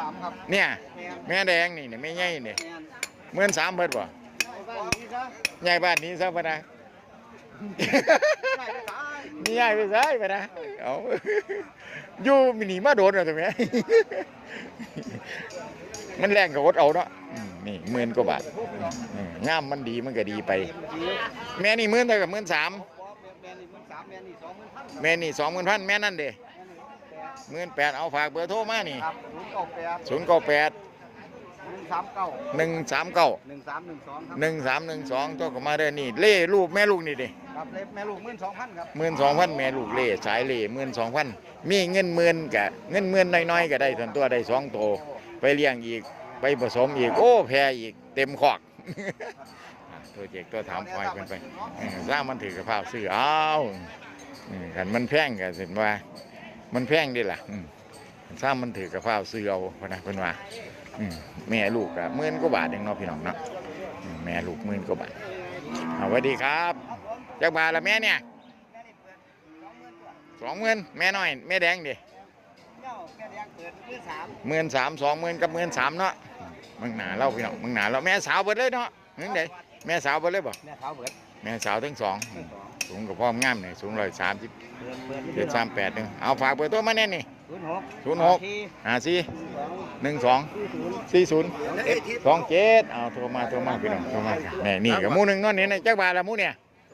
สามครับเนี่ยแม่นแม่แดงนี่เนี่ยแม่ใหญ่นี่แม่นหมื่นสามเบิดบ่เอาบ้านนี้ซะใหญ่บ้านนี้ซะปะนะได้ไปขายนี่ใหญ่ไปซ้ายปะนะเอาอยู่มินิมาโดนเอาตรงนี้ มันแรงกับอดเอาเนาะอืมนี่หมื่นกว่าบาทอืมงามมันดีมันก็ดีไป แม่นี่หมื่นเท่ากับหมื่นสาม แม่นี่มันสามแม่นี่สองหมื่นพันแม่นี่สองหมื่นพันแม่นั่นเด้แม่นี่แปด หมื่นแปดเอาฝากเบอร์โทรมานี่ครับศูนย์เก้าแปดศูนย์เก้าแปดหนึ่งสามเก้าหนึ่งสามเก้าหนึ่งสามหนึ่งสองครับหนึ่งสามหนึ่งสองตัวก็มาเด้อนี่ เล่ลูกแม่ลูกนี่ดิครับเล็บแม่ลูกหมื่นสองพันครับหมื่นสองพันแม่ลูกเล่สายเล่หมื่นสองพันมีเงินหมื่นกะเงินหมื่นน้อยๆก็ได้ส่วนตัวได้สองโตวไปเลี้ยงอีกไปผสมอีกโอ้แพรอีกเต็มคอกอะตัวเจกตัวถามคอยเพิ่นไปเออสร้างมันถือกระเพราซื้อเอาเออคันมันแพงก็สิว่า มันแพงดีล่ะอืมสร้างมันถือกระเพราซื้อเอาพะนะเพิ่นว่าอืมแม่ลูกอะหมื่นกว่าบาทเองเนาะพี่น้องเนาะอืมแม่ลูกหมื่นกว่าบาทเอาสวัสดีครับจักบาทละแม่เนี่ยสองหมื่นแม่น้อยแม่แดงดิเจ้าแม่แดงเปิดหมื่นสามหมื่นสามสองหมื่นกับหมื่นสามเนาะมึงหนาเล่าพี่น้องมึงหนาเราแม่สาวเบิดเลยเนาะนึงเด้แม่สาวเบิดเลยบ่แม่ขาวเปิดแม่สาวทั้งสองหมื่น สองสูงกับพ่อมงามเนี่ยสูงร้อยสามสิบเปิดเปิดเจ็ดสามแปดหนึ่งเอาฝากเบอร์ตัวมาแน่นี่ศูนย์หกศูนย์หกห้าสี่สองหนึ่งสองสี่ศูนย์สี่ศูนย์สองเจ็ดเอาโทรมาโทรมาพี่น้องโทรมาแม่นี่กับหมูหนึ่งเนั่นนี่นะจักบาทละหมูเนี่ย